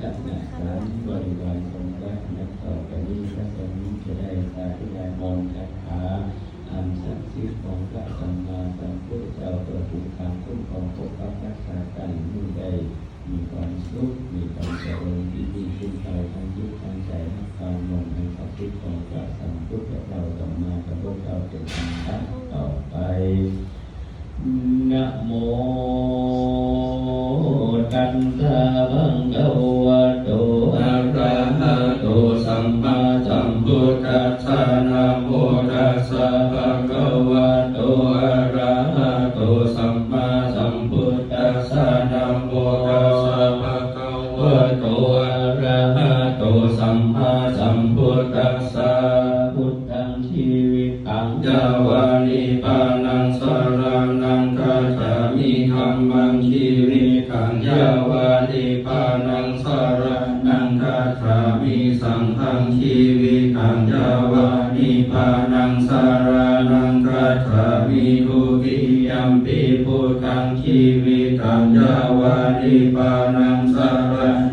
จัดงานการบริวารทรงพระนักต่อไปนี้พระสงฆ์จะได้สาธุการมนต์คาถาอันศักดิ์สิทธิ์ของพระสัมมาสัมพุทธเจ้าประภูมิการคุ้มครองปกปักรักษากันผู้ใดมีความสุขมีความเจริญที่ดีขึ้นไปทั้งยุคทั้งใจทั้งความมงคลศักดิ์สิทธิ์ของพระสัมพุทธเจ้าต่อมากับพวกเราเป็นธรรมะต่อไปนะโม ตัสสะภะคะวะโตอะระหะโตสัมมาสัมพุทธัสสะนะโมตัสสะภะคะวะโตอะระหะโตสัมมาสัมพุทธัสสะนะโมตัสสะภะคะวะโตอะระหะโตสัมมาสัมพุทธัสสะพุทธังชีวิตังยาวานิปานังสรนังกัจจา มิธัมมังชีวิตังยาวาติปานังสารนังกาถามิสังฆังชีวิตังยาวานิปานังสารนังกาถามิทุติยัมปิพุทธังชีวิตังยาวานิปานังสาร